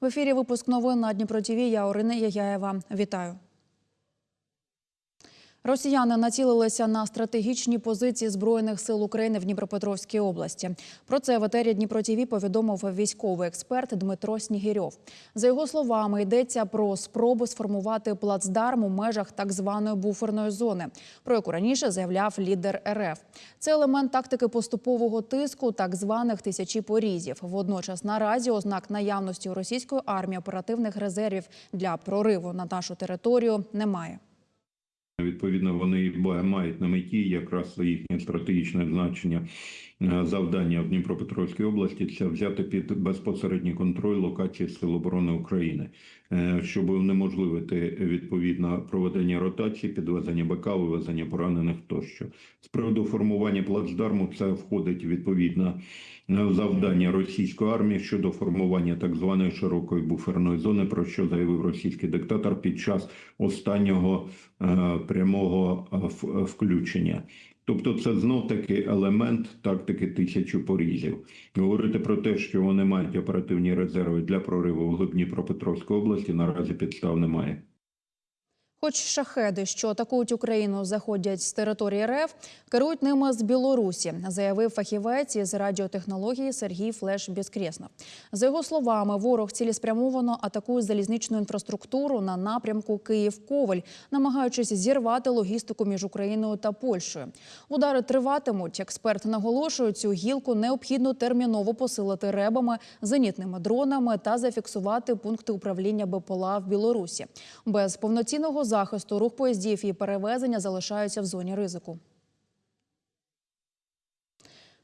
В ефірі випуск новин на Дніпро ТВ. Я Орина Яяєва. Вітаю. Росіяни націлилися на стратегічні позиції збройних сил України в Дніпропетровській області. Про це в етері Дніпро ТВ повідомив військовий експерт Дмитро Снігірьов. За його словами, йдеться про спробу сформувати плацдарм у межах так званої буферної зони, про яку раніше заявляв лідер РФ. Це елемент тактики поступового тиску, так званих тисячі порізів. Водночас наразі ознак наявності у російської армії оперативних резервів для прориву на нашу територію немає. Відповідно, вони мають на меті якраз їхнє стратегічне значення завдання в Дніпропетровській області це взяти під безпосередній контроль локації Сил оборони України, е, щоб унеможливити відповідно проведення ротації, підвезення БК, вивезення поранених тощо. З приводу формування плацдарму це входить відповідно е, завдання російської армії щодо формування так званої широкої буферної зони, про що заявив російський диктатор під час останнього е, прямого е, включення. Тобто, це знов таки елемент тактики тисячу порізів. Говорити про те, що вони мають оперативні резерви для прориву в глиб Дніпропетровської області, наразі підстав немає. Хоч шахеди, що атакують Україну, заходять з території РФ, керують ними з Білорусі, заявив фахівець із радіотехнології Сергій Флеш Біскреснов. За його словами, ворог цілеспрямовано атакує залізничну інфраструктуру на напрямку Київ-Коваль, намагаючись зірвати логістику між Україною та Польщею. Удари триватимуть. Експерт наголошує, цю гілку необхідно терміново посилити ребами, зенітними дронами та зафіксувати пункти управління БПЛА в Білорусі. Без повноцінного захисту рух поїздів і перевезення залишаються в зоні ризику.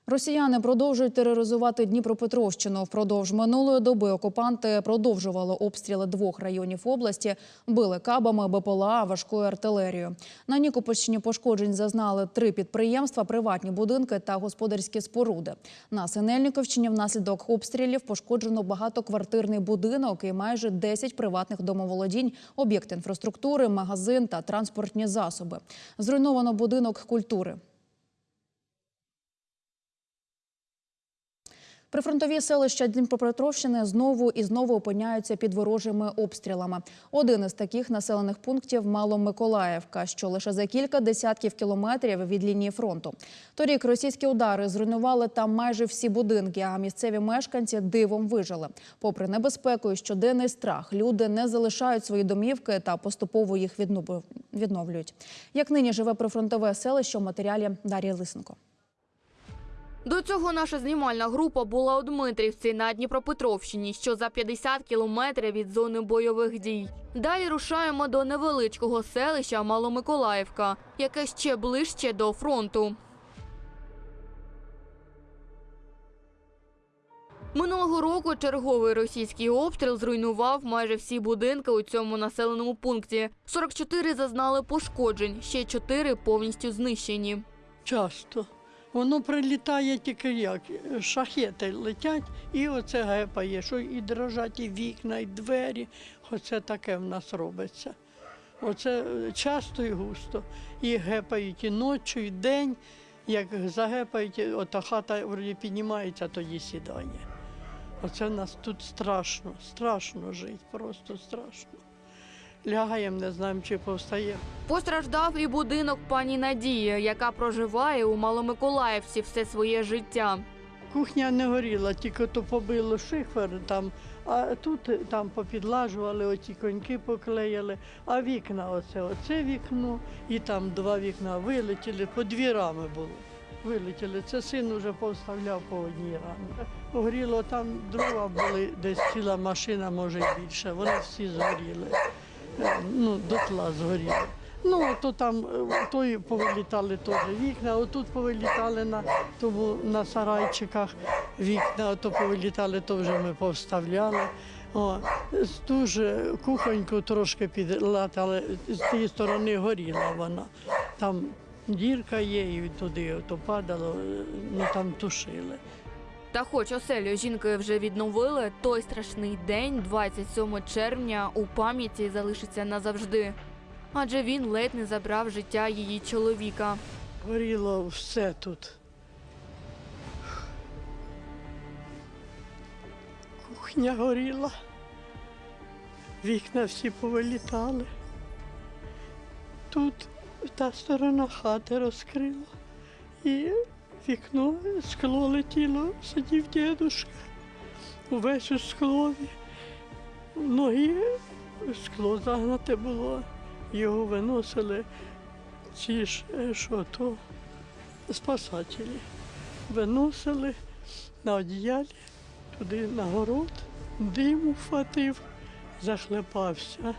Росіяни продовжують тероризувати Дніпропетровщину. Впродовж минулої доби окупанти продовжували обстріли двох районів області, били кабами, БПЛА, важкою артилерією. На Нікопольщині пошкоджень зазнали три підприємства, приватні будинки та господарські споруди. На Синельниковщині внаслідок обстрілів пошкоджено багатоквартирний будинок і майже 10 приватних домоволодінь, об'єкт інфраструктури, магазин та транспортні засоби. Зруйновано будинок культури. Прифронтові селища Дніпропетровщини знову і знову опиняються під ворожими обстрілами. Один із таких населених пунктів Маломиколаївка, що лише за кілька десятків кілометрів від лінії фронту. Торік російські удари зруйнували там майже всі будинки, а місцеві мешканці дивом вижили. Попри небезпеку і щоденний страх, люди не залишають свої домівки та поступово їх відновлюють. Як нині живе прифронтове селище у матеріалі Дар'я Лисенко. До цього наша знімальна група була у Дмитрівці на Дніпропетровщині, що за 50 кілометрів від зони бойових дій. Далі рушаємо до невеличкого селища Маломиколаївка, яке ще ближче до фронту. Минулого року черговий російський обстріл зруйнував майже всі будинки у цьому населеному пункті. 44 зазнали пошкоджень, ще 4 повністю знищені. Часто. Воно прилітає тільки як шахети летять, і оце гепає, що і дрожать і вікна, і двері. Оце таке в нас робиться. Оце е, часто і густо. І гепають і ночі, і день. Як загепають, ота хата вроді піднімається, тоді сідає. Оце в нас тут страшно, страшно жити, просто страшно. Лягаємо, не знаємо, чи повстаємо. Постраждав і будинок пані Надії, яка проживає у Маломиколаївці все своє життя. Кухня не горіла, тільки то побило шифер там, а тут там попідлажували, оці коньки поклеїли, а вікна оце, оце вікно, і там два вікна вилетіли, по дві рами було. Вилетіли. Це син уже повставляв по одній рамі. Горіло там дрова були, десь ціла машина, може й більше. Вони всі згоріли. Ну, дотла згоріли. Ну, то там е, той повилітали теж вікна, отут повилітали на тому на сарайчиках вікна, то повилітали, то вже ми повставляли. О, ту ж кухоньку трошки підлатали, з тієї сторони горіла вона. Там дірка є, і туди то падало, е, ну там тушили. Та хоч оселю жінки вже відновили, той страшний день, 27 червня, у пам'яті залишиться назавжди. Адже він ледь не забрав життя її чоловіка. Горіло все тут. Кухня горіла, вікна всі повилітали. Тут та сторона хати розкрила. І вікно, скло летіло, сидів дідушка. Увесь у склові. Ноги скло загнате було. Його виносили ці ж, е, що то, спасателі. Виносили на одіялі, туди на город, диму хватив, захлепався.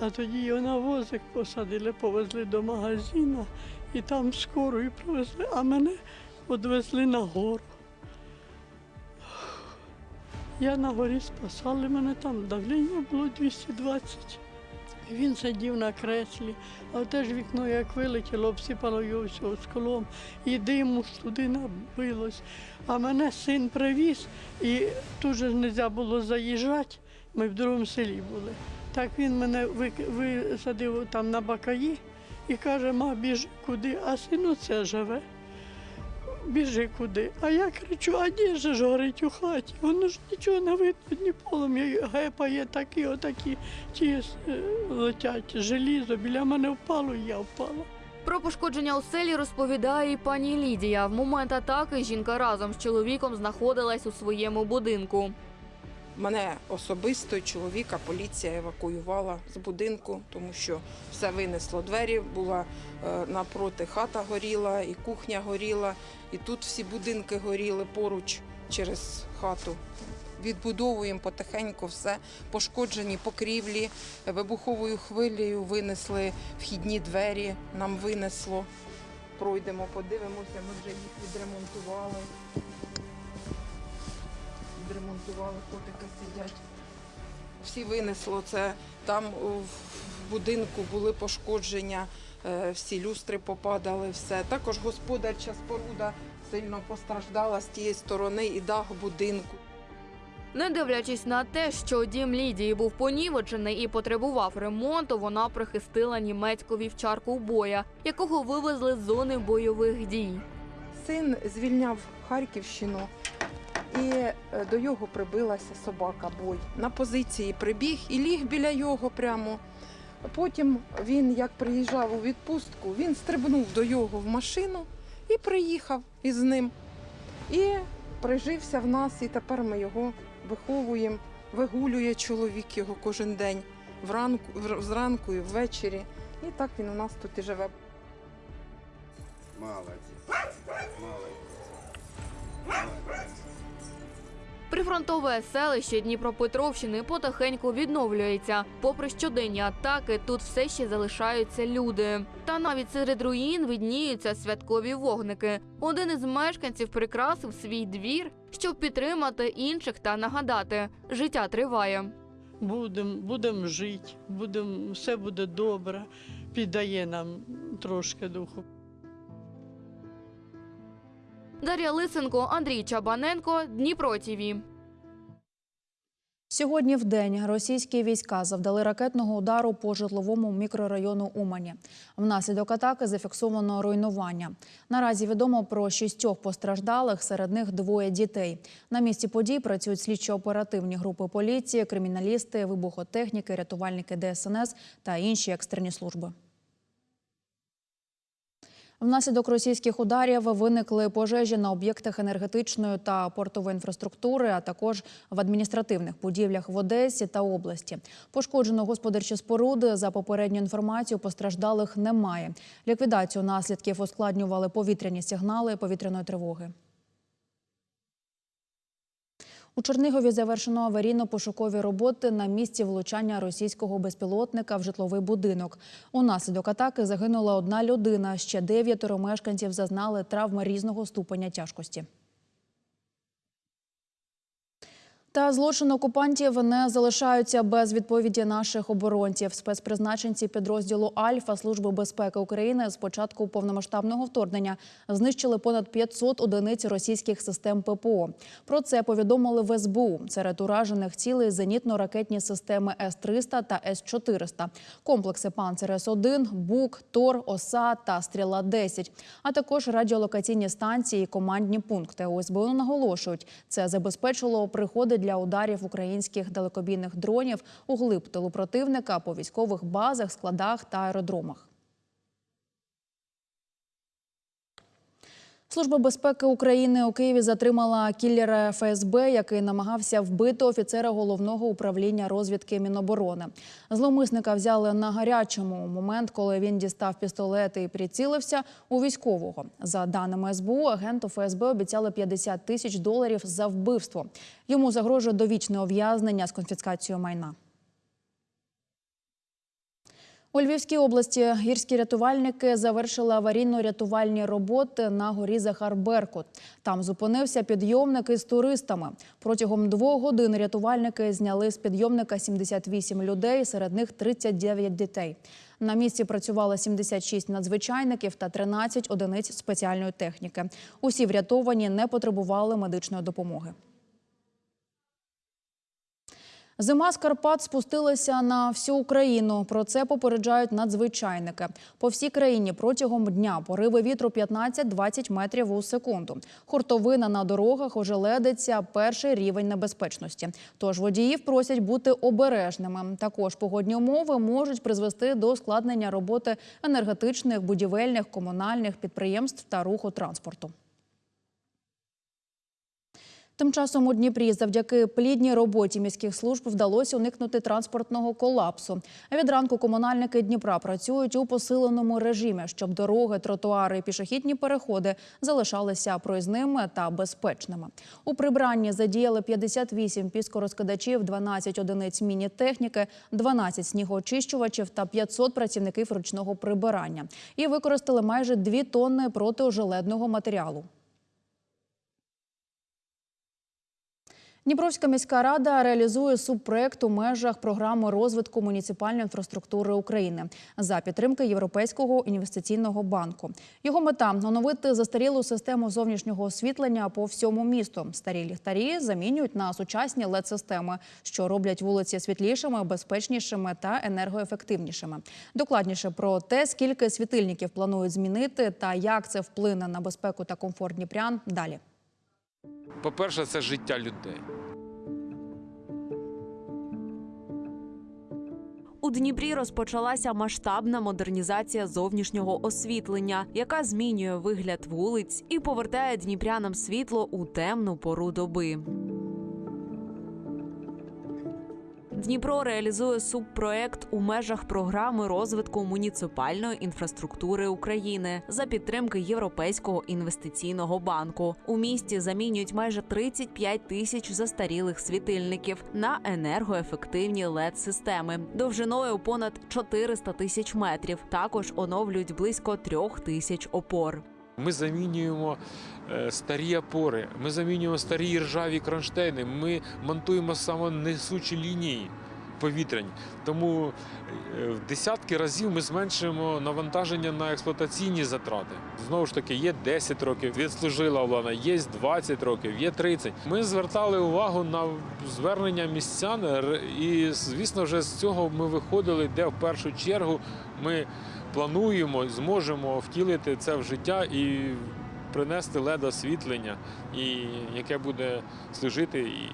А тоді його на возик посадили, повезли до магазину і там скорою привезли, а мене відвезли на гору. Я на горі спасали мене там, давлення було 220. Він сидів на креслі, а теж вікно як вилетіло, обсипало його всього склом, і диму ж туди набилось. А мене син привіз, і тут же не можна було заїжджати, ми в другому селі були. Так він мене висадив там на бакаї і каже, ма, біжи куди, а син оце живе. Біжи куди. А я кричу, а де ж горить у хаті? Воно ж нічого не видно, ні полум'я гепає такі, отакі ті е, летять желізо. Біля мене впало, я впала. Про пошкодження оселі розповідає і пані Лідія. В момент атаки жінка разом з чоловіком знаходилась у своєму будинку. Мене особисто чоловіка поліція евакуювала з будинку, тому що все винесло двері. Була е, напроти хата горіла, і кухня горіла, і тут всі будинки горіли поруч через хату. Відбудовуємо потихеньку все. Пошкоджені покрівлі, вибуховою хвилею винесли вхідні двері, нам винесло. Пройдемо, подивимося, ми вже їх відремонтували відремонтували, котики сидять. Всі винесло це. Там в будинку були пошкодження, е, всі люстри попадали, все. Також господарча споруда сильно постраждала з тієї сторони і дах будинку. Не дивлячись на те, що дім Лідії був понівечений і потребував ремонту, вона прихистила німецьку вівчарку боя, якого вивезли з зони бойових дій. Син звільняв Харківщину. І е, до його прибилася собака бой. На позиції прибіг і ліг біля його прямо. Потім він, як приїжджав у відпустку, він стрибнув до його в машину і приїхав із ним. І прижився в нас, і тепер ми його виховуємо. Вигулює чоловік його кожен день вранку, зранку і ввечері. І так він у нас тут і живе. Молодец. Молодец. Прифронтове селище Дніпропетровщини потихеньку відновлюється. Попри щоденні атаки, тут все ще залишаються люди. Та навіть серед руїн видніються святкові вогники. Один із мешканців прикрасив свій двір, щоб підтримати інших та нагадати, життя триває. Будемо будем жити, будем, все буде добре, піддає нам трошки духу. Дар'я Лисенко, Андрій Чабаненко, Дніпро ТІВІ. Сьогодні в день російські війська завдали ракетного удару по житловому мікрорайону Умані. Внаслідок атаки зафіксовано руйнування. Наразі відомо про шістьох постраждалих, серед них двоє дітей. На місці подій працюють слідчо-оперативні групи поліції, криміналісти, вибухотехніки, рятувальники ДСНС та інші екстрені служби. Внаслідок російських ударів виникли пожежі на об'єктах енергетичної та портової інфраструктури, а також в адміністративних будівлях в Одесі та області. Пошкоджено господарчі споруди. За попередню інформацію. постраждалих немає. Ліквідацію наслідків ускладнювали повітряні сигнали повітряної тривоги. У Чернігові завершено аварійно-пошукові роботи на місці влучання російського безпілотника в житловий будинок. Унаслідок атаки загинула одна людина. Ще дев'ятеро мешканців зазнали травми різного ступеня тяжкості. Та злочин окупантів не залишаються без відповіді наших оборонців. Спецпризначенці підрозділу Альфа Служби безпеки України з початку повномасштабного вторгнення знищили понад 500 одиниць російських систем ППО. Про це повідомили в СБУ. Серед уражених цілей зенітно-ракетні системи С-300 та С-400, комплекси «Панцер С-1», БУК, ТОР, ОСА та Стріла-10, а також радіолокаційні станції і командні пункти. У СБУ наголошують, це забезпечило приходи для ударів українських далекобійних дронів у глиб тилу противника по військових базах, складах та аеродромах. Служба безпеки України у Києві затримала кіллера ФСБ, який намагався вбити офіцера головного управління розвідки Міноборони. Зловмисника взяли на гарячому у момент, коли він дістав пістолет і прицілився у військового. За даними СБУ, агенту ФСБ обіцяли 50 тисяч доларів за вбивство. Йому загрожує довічне ув'язнення з конфіскацією майна. У Львівській області гірські рятувальники завершили аварійно-рятувальні роботи на горі Захар-Беркут. Там зупинився підйомник із туристами. Протягом двох годин рятувальники зняли з підйомника 78 людей, серед них 39 дітей. На місці працювало 76 надзвичайників та 13 одиниць спеціальної техніки. Усі врятовані не потребували медичної допомоги. Зима з Карпат спустилася на всю Україну. Про це попереджають надзвичайники. По всій країні протягом дня пориви вітру 15-20 метрів у секунду. Хуртовина на дорогах ожеледиться перший рівень небезпечності. Тож водіїв просять бути обережними. Також погодні умови можуть призвести до ускладнення роботи енергетичних, будівельних, комунальних підприємств та руху транспорту. Тим часом у Дніпрі завдяки плідній роботі міських служб вдалося уникнути транспортного колапсу. Від ранку комунальники Дніпра працюють у посиленому режимі, щоб дороги, тротуари і пішохідні переходи залишалися проїзними та безпечними. У прибранні задіяли 58 піскорозкидачів, 12 одиниць міні-техніки, 12 снігоочищувачів та 500 працівників ручного прибирання. І використали майже 2 тонни протиожеледного матеріалу. Дніпровська міська рада реалізує субпроект у межах програми розвитку муніципальної інфраструктури України за підтримки Європейського інвестиційного банку. Його мета оновити застарілу систему зовнішнього освітлення по всьому місту. Старі ліхтарі замінюють на сучасні led системи що роблять вулиці світлішими, безпечнішими та енергоефективнішими. Докладніше про те, скільки світильників планують змінити та як це вплине на безпеку та комфорт дніпрян. Далі. По-перше, це життя людей. У Дніпрі розпочалася масштабна модернізація зовнішнього освітлення, яка змінює вигляд вулиць і повертає дніпрянам світло у темну пору доби. Дніпро реалізує субпроект у межах програми розвитку муніципальної інфраструктури України за підтримки Європейського інвестиційного банку. У місті замінюють майже 35 тисяч застарілих світильників на енергоефективні led системи довжиною понад 400 тисяч метрів. Також оновлюють близько трьох тисяч опор. Ми замінюємо е, старі опори, ми замінюємо старі ржаві кронштейни, ми монтуємо самонесучі лінії повітряні. Тому е, в десятки разів ми зменшуємо навантаження на експлуатаційні затрати. Знову ж таки, є 10 років, відслужила влада, є 20 років, є 30. Ми звертали увагу на звернення містян, і звісно, вже з цього ми виходили, де в першу чергу ми плануємо, зможемо втілити це в життя і принести лед освітлення, і яке буде служити і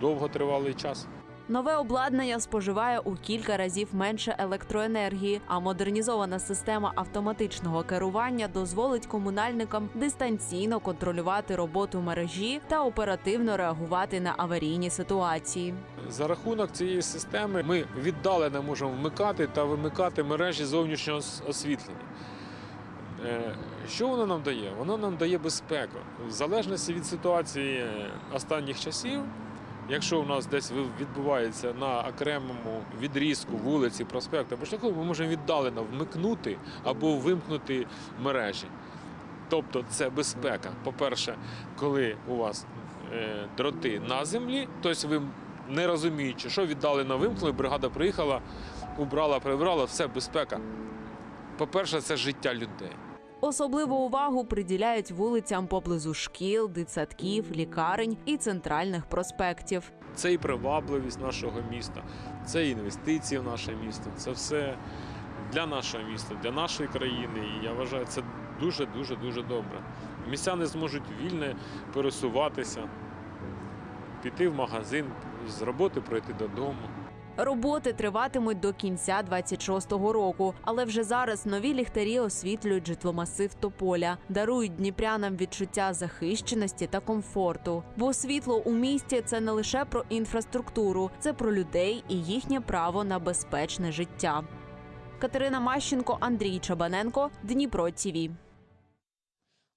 довготривалий час. Нове обладнання споживає у кілька разів менше електроенергії, а модернізована система автоматичного керування дозволить комунальникам дистанційно контролювати роботу мережі та оперативно реагувати на аварійні ситуації. За рахунок цієї системи ми віддалено можемо вмикати та вимикати мережі зовнішнього освітлення. Е, Що воно нам дає? Воно нам дає безпеку. В залежності від ситуації е, останніх часів, якщо у нас десь відбувається на окремому відрізку вулиці, проспекту або шляху, ми можемо віддалено вмикнути або вимкнути мережі. Тобто це безпека. По-перше, коли у вас е, дроти на землі, тобто ви не розуміючи, що віддалено вимкнули, бригада приїхала, убрала, прибрала, все безпека. По-перше, це життя людей. Особливу увагу приділяють вулицям поблизу шкіл, дитсадків, лікарень і центральних проспектів. Це і привабливість нашого міста, це і інвестиції в наше місто. Це все для нашого міста, для нашої країни. І я вважаю, це дуже, дуже, дуже добре. Містяни зможуть вільно пересуватися. піти в магазин, з роботи пройти додому. Роботи триватимуть до кінця 26-го року, але вже зараз нові ліхтарі освітлюють житломасив Тополя, дарують дніпрянам відчуття захищеності та комфорту. Бо світло у місті це не лише про інфраструктуру, це про людей і їхнє право на безпечне життя. Катерина Мащенко, Андрій Чабаненко, Дніпро ТІВІ.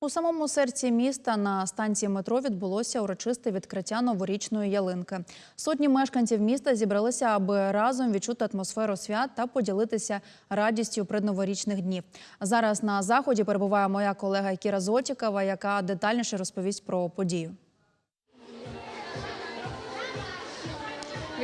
У самому серці міста на станції метро відбулося урочисте відкриття новорічної ялинки. Сотні мешканців міста зібралися, аби разом відчути атмосферу свят та поділитися радістю предноворічних днів. Зараз на заході перебуває моя колега Кіра Зотікова, яка детальніше розповість про подію.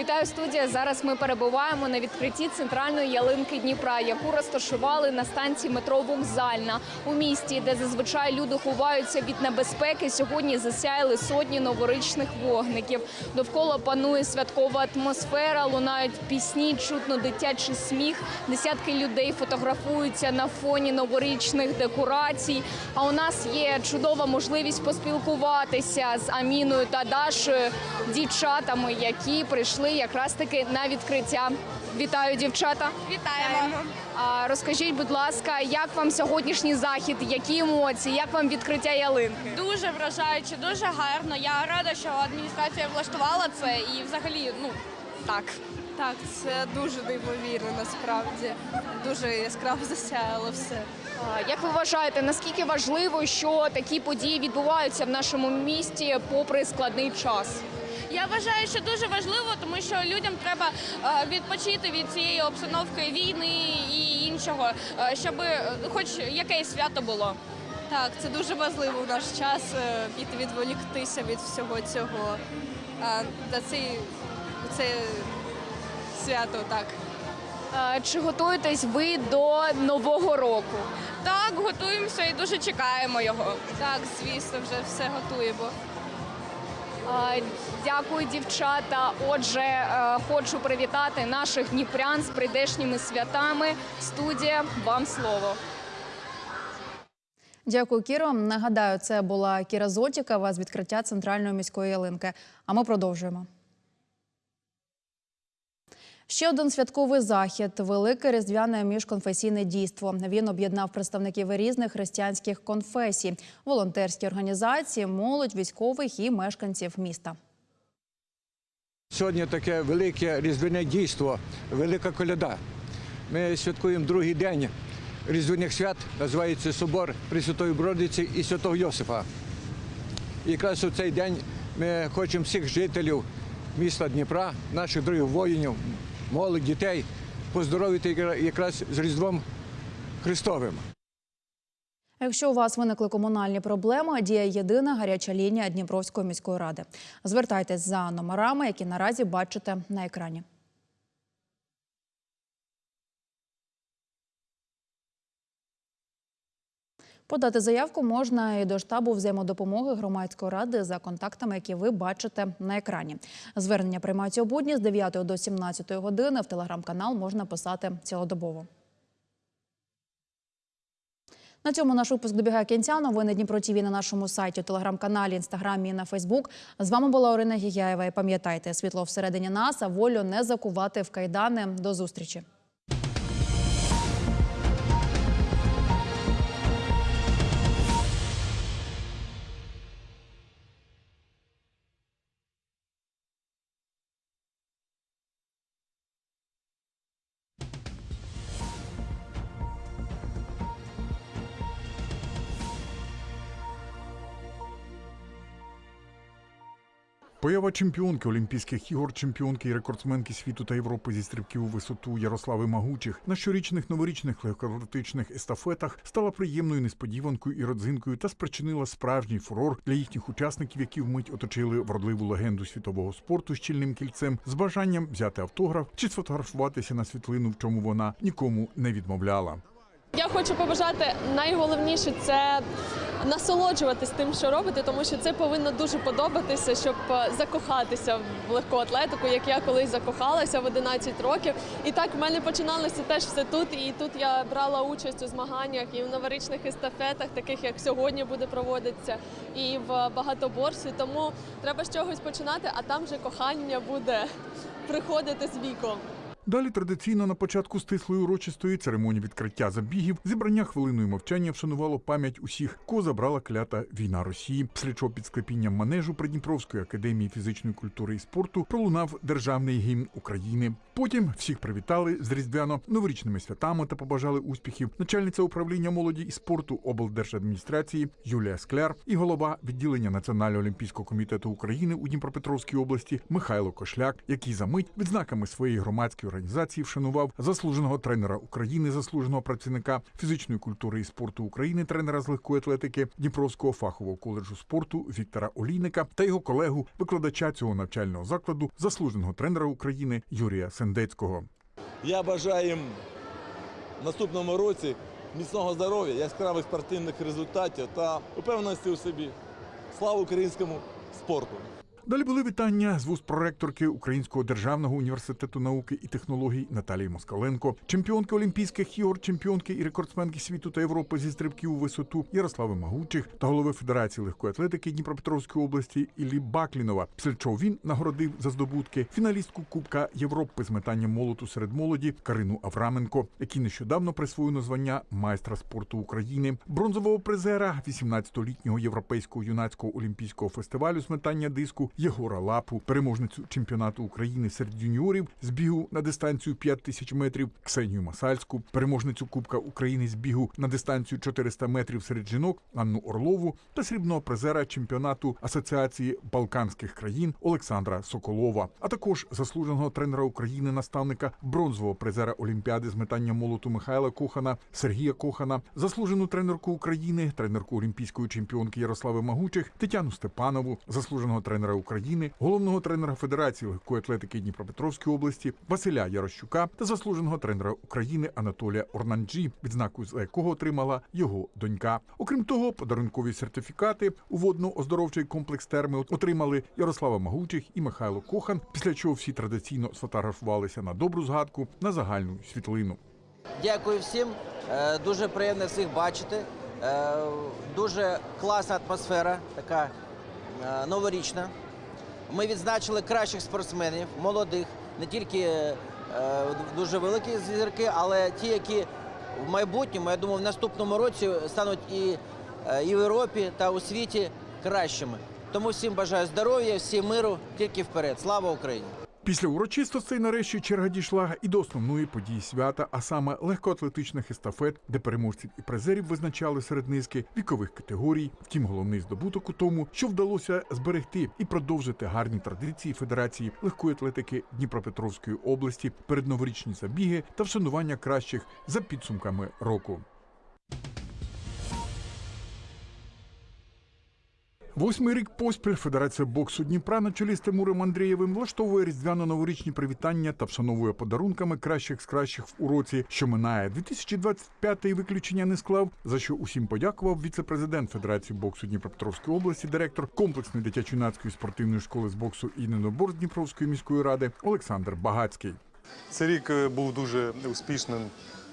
Вітаю студія. Зараз ми перебуваємо на відкритті центральної ялинки Дніпра, яку розташували на станції метро Вокзальна у місті, де зазвичай люди ховаються від небезпеки. Сьогодні засяяли сотні новорічних вогників. Довкола панує святкова атмосфера, лунають пісні, чутно дитячий сміх. Десятки людей фотографуються на фоні новорічних декорацій. А у нас є чудова можливість поспілкуватися з Аміною та Дашою, дівчатами, які прийшли якраз таки на відкриття. Вітаю, дівчата! Вітаємо. А розкажіть, будь ласка, як вам сьогоднішній захід? Які емоції? Як вам відкриття ялинки? Дуже вражаюче, дуже гарно. Я рада, що адміністрація влаштувала це і взагалі, ну так. Так, це дуже неймовірно насправді. Дуже яскраво засяяло все. А, Як ви вважаєте, наскільки важливо, що такі події відбуваються в нашому місті попри складний час? Я вважаю, що дуже важливо, тому що людям треба е, відпочити від цієї обстановки війни і іншого, е, щоб е, хоч якесь свято було. Так, це дуже важливо в наш час відволіктися від всього цього. Та це, це свято так. Чи готуєтесь ви до нового року? Так, готуємося і дуже чекаємо його. Так, звісно, вже все готуємо. Дякую, дівчата. Отже, е, хочу привітати наших дніпрян з прийдешніми святами. Студія, вам слово. Дякую, Кіро. Нагадаю, це була Кіра Зотікова з відкриття центральної міської ялинки. А ми продовжуємо. Ще один святковий захід велике різдвяне міжконфесійне дійство. Він об'єднав представників різних християнських конфесій, волонтерські організації, молодь, військових і мешканців міста. Сьогодні таке велике різдвяне дійство, велика коляда. Ми святкуємо другий день різдвяних свят, називається Собор Пресвятої Бродиці і Святого Йосифа. І якраз у цей день ми хочемо всіх жителів міста Дніпра, наших других воїнів, молодь, дітей поздоровити якраз з Різдвом Христовим. Якщо у вас виникли комунальні проблеми, діє єдина гаряча лінія Дніпровської міської ради. Звертайтесь за номерами, які наразі бачите на екрані. Подати заявку можна і до штабу взаємодопомоги громадської ради за контактами, які ви бачите на екрані. Звернення приймаються у будні з 9 до 17 години. В телеграм-канал можна писати цілодобово. На цьому наш випуск добігає кінця. Новини Дніпро ТІВІ на нашому сайті, телеграм-каналі, інстаграмі і на Фейсбук. З вами була Орина Гігяєва. І пам'ятайте, світло всередині нас, а волю не закувати в кайдани. До зустрічі. Поява чемпіонки Олімпійських ігор, чемпіонки і рекордсменки світу та Європи зі стрибків у висоту Ярослави Магучих на щорічних новорічних легкоатлетичних естафетах стала приємною несподіванкою і родзинкою та спричинила справжній фурор для їхніх учасників, які вмить оточили вродливу легенду світового спорту щільним кільцем з бажанням взяти автограф чи сфотографуватися на світлину, в чому вона нікому не відмовляла. Я хочу побажати найголовніше це насолоджуватись тим, що робите, тому що це повинно дуже подобатися, щоб е, закохатися в легку атлетику, як я колись закохалася в 11 років. І так в мене починалося теж все тут. І тут я брала участь у змаганнях і в новорічних естафетах, таких як сьогодні буде проводитися, і в багатоборстві. Тому треба з чогось починати, а там вже кохання буде приходити з віком. Далі традиційно на початку стислої урочистої церемонії відкриття забігів зібрання хвилиною мовчання вшанувало пам'ять усіх, кого забрала клята війна Росії. Після чого під склепінням манежу Придніпровської академії фізичної культури і спорту пролунав державний гімн України. Потім всіх привітали з різдвяно-новорічними святами та побажали успіхів. Начальниця управління молоді і спорту облдержадміністрації Юлія Скляр і голова відділення Національного олімпійського комітету України у Дніпропетровській області Михайло Кошляк, який за мить відзнаками своєї громадської організації вшанував заслуженого тренера України, заслуженого працівника фізичної культури і спорту України, тренера з легкої атлетики Дніпровського фахового коледжу спорту Віктора Олійника та його колегу, викладача цього навчального закладу, заслуженого тренера України Юрія Сендецького. Я бажаю їм в наступному році міцного здоров'я, яскравих спортивних результатів та упевненості у собі. Слава українському спорту! Далі були вітання з вуст проректорки Українського державного університету науки і технологій Наталії Москаленко, чемпіонки Олімпійських ігор, чемпіонки і рекордсменки світу та Європи зі стрибків у висоту Ярослави Магучих та голови Федерації легкої атлетики Дніпропетровської області Іллі Баклінова. Після чого він нагородив за здобутки фіналістку Кубка Європи з метанням молоту серед молоді Карину Авраменко, який нещодавно присвоєно звання майстра спорту України, бронзового призера 18-літнього європейського юнацького олімпійського фестивалю з метання диску Єгора Лапу, переможницю чемпіонату України серед юніорів з бігу на дистанцію 5 тисяч метрів Ксенію Масальську, переможницю Кубка України з бігу на дистанцію 400 метрів серед жінок Анну Орлову та срібного призера чемпіонату Асоціації Балканських країн Олександра Соколова, а також заслуженого тренера України, наставника бронзового призера Олімпіади з метання молоту Михайла Кохана, Сергія Кохана, заслужену тренерку України, тренерку олімпійської чемпіонки Ярослави Магучих, Тетяну Степанову, заслуженого тренера України, головного тренера Федерації легкої атлетики Дніпропетровської області Василя Ярощука та заслуженого тренера України Анатолія Орнанджі, відзнакою за якого отримала його донька. Окрім того, подарункові сертифікати у водно-оздоровчий комплекс терми отримали Ярослава Магучих і Михайло Кохан. Після чого всі традиційно сфотографувалися на добру згадку на загальну світлину. Дякую всім. Е, Дуже приємно всіх бачити. Е, Дуже класна атмосфера, така е, новорічна. Ми відзначили кращих спортсменів, молодих, не тільки е, дуже великі зірки, але ті, які в майбутньому, я думаю, в наступному році стануть і, е, і в Європі та у світі кращими. Тому всім бажаю здоров'я, всім миру, тільки вперед. Слава Україні! Після урочистостей нарешті черга дійшла і до основної події свята, а саме легкоатлетичних естафет, де переможців і призерів визначали серед низки вікових категорій. Втім, головний здобуток у тому, що вдалося зберегти і продовжити гарні традиції Федерації легкої атлетики Дніпропетровської області, передноворічні забіги та вшанування кращих за підсумками року. Восьмий рік поспіль Федерація боксу Дніпра на чолі з Тимуром Андрієвим влаштовує різдвяно-новорічні привітання та вшановує подарунками кращих з кращих в уроці, що минає 2025-й виключення не склав. За що усім подякував віце-президент Федерації боксу Дніпропетровської області, директор комплексної дитячо-юнацької спортивної школи з боксу і недобор Дніпровської міської ради Олександр Багацький. Цей рік е, був дуже успішним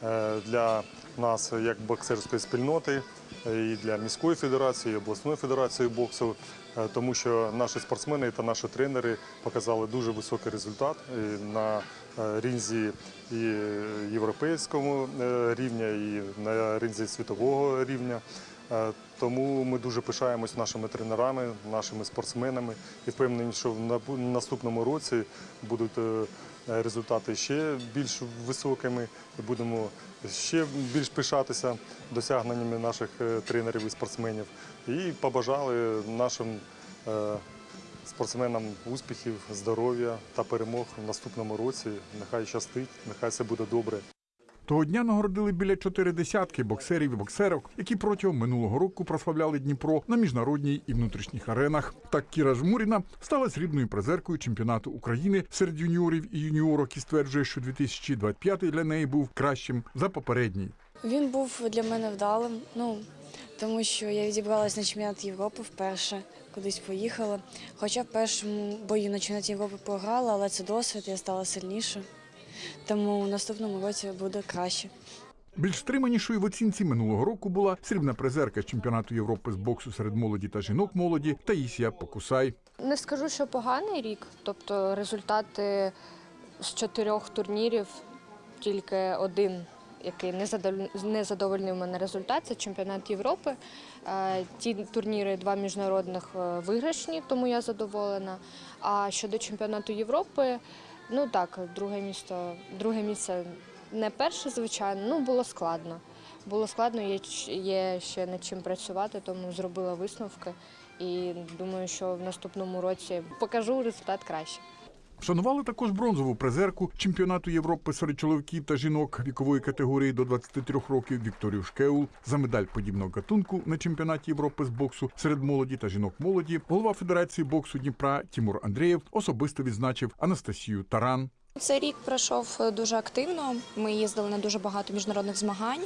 е, для нас як боксерської спільноти, і для міської федерації, і обласної федерації боксу, е, тому що наші спортсмени та наші тренери показали дуже високий результат на е, ринзі і європейського е, рівня, і на ринзі світового рівня. Тому ми дуже пишаємось нашими тренерами, нашими спортсменами і впевнені, що в наступному році будуть результати ще більш високими і будемо ще більш пишатися досягненнями наших е, тренерів і спортсменів. І побажали нашим е, спортсменам успіхів, здоров'я та перемог в наступному році. Нехай щастить, нехай все буде добре. Того дня нагородили біля чотири десятки боксерів і боксерок, які протягом минулого року прославляли Дніпро на міжнародній і внутрішніх аренах. Так Кіра Жмуріна стала срібною призеркою чемпіонату України серед юніорів і юніорок і стверджує, що 2025 для неї був кращим за попередній. Він був для мене вдалим, ну тому що я відібралась на чемпіонат Європи вперше, кудись поїхала. Хоча в першому бою на чемпіонаті Європи програла, але це досвід, я стала сильніше. Тому в наступному році буде краще. Більш стриманішою в оцінці минулого року була срібна призерка чемпіонату Європи з боксу серед молоді та жінок молоді Таїсія Покусай. Не скажу, що поганий рік. Тобто результати з чотирьох турнірів тільки один, який не задовольнив мене результат, це чемпіонат Європи. Е, Ті турніри два міжнародних е, виграшні, тому я задоволена. А щодо чемпіонату Європи, ну так, друге місто, друге місце не перше, звичайно, ну було складно. Було складно, є, є ще над чим працювати, тому зробила висновки. І думаю, що в наступному році покажу результат краще. Вшанували також бронзову призерку чемпіонату Європи серед чоловіків та жінок вікової категорії до 23 років Вікторію Шкеул за медаль подібного гатунку на чемпіонаті Європи з боксу серед молоді та жінок молоді. Голова Федерації боксу Дніпра Тімур Андрієв особисто відзначив Анастасію Таран. Цей рік пройшов дуже активно. Ми їздили на дуже багато міжнародних змагань,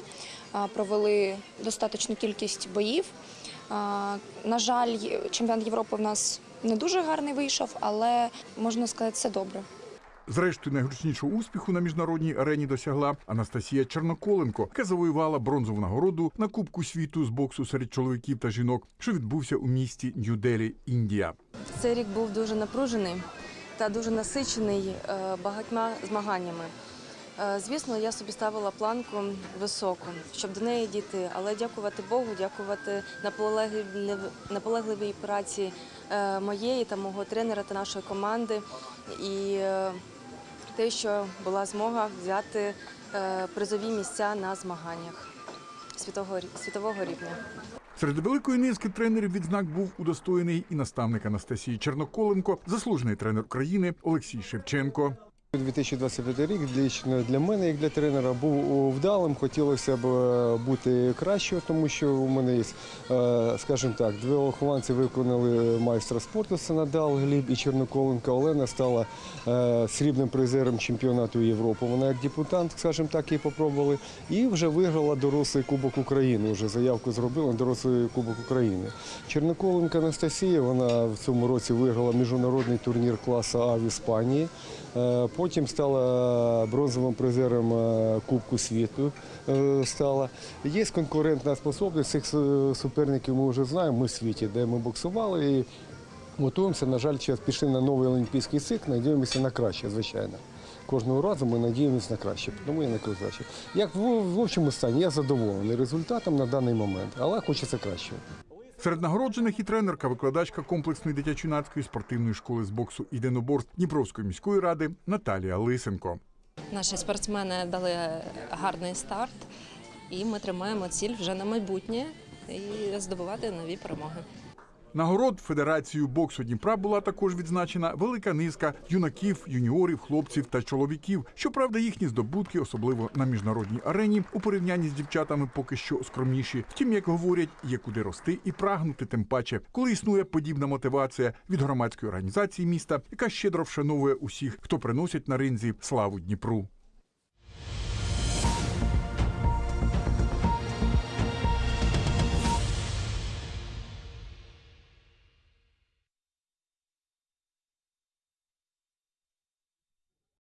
провели достатню кількість боїв. На жаль, чемпіонат Європи в нас не дуже гарний вийшов, але можна сказати, все добре. Зрештою, найгучнішого успіху на міжнародній арені досягла Анастасія Черноколенко, яка завоювала бронзову нагороду на Кубку світу з боксу серед чоловіків та жінок, що відбувся у місті Нью-Делі, Індія. Цей рік був дуже напружений та дуже насичений е, багатьма змаганнями. Е, Звісно, я собі ставила планку високу, щоб до неї дійти, але дякувати Богу, дякувати наполегливій, праці е, моєї та мого тренера та нашої команди і е, те, що була змога взяти призові місця на змаганнях світового рівня. Серед великої низки тренерів відзнак був удостоєний і наставник Анастасії Черноколенко, заслужений тренер України Олексій Шевченко. 2025 рік лично для мене, як для тренера, був вдалим. Хотілося б е, бути кращою, тому що у мене є, е, скажімо так, дві вихованці виконали майстра спорту це Надал Гліб і Черноколенко. Олена стала е, срібним призером чемпіонату Європи. Вона як депутант, скажімо так, її попробували. І вже виграла дорослий Кубок України. Вже заявку зробила на дорослий Кубок України. Черноколенко Анастасія, вона в цьому році виграла міжнародний турнір класу А в Іспанії. Е, Потім стала бронзовим призером е, Кубку світу. е, Стала. Є конкурентна способність. Цих суперників ми вже знаємо. Ми в світі, де ми боксували і готуємося. На жаль, зараз пішли на новий олімпійський цикл, надіємося на краще, звичайно. Кожного разу ми надіємося на краще, тому я на краще. Як в, общому стані, я задоволений результатом на даний момент, але хочеться кращого. Серед нагороджених і тренерка, викладачка комплексної дитячо-юнацької спортивної школи з боксу і єдиноборств Дніпровської міської ради Наталія Лисенко. Наші спортсмени дали гарний старт, і ми тримаємо ціль вже на майбутнє і здобувати нові перемоги. Нагород Федерацією боксу Дніпра була також відзначена велика низка юнаків, юніорів, хлопців та чоловіків. Щоправда, їхні здобутки, особливо на міжнародній арені, у порівнянні з дівчатами поки що скромніші. Втім, як говорять, є куди рости і прагнути, тим паче, коли існує подібна мотивація від громадської організації міста, яка щедро вшановує усіх, хто приносить на ринзі славу Дніпру.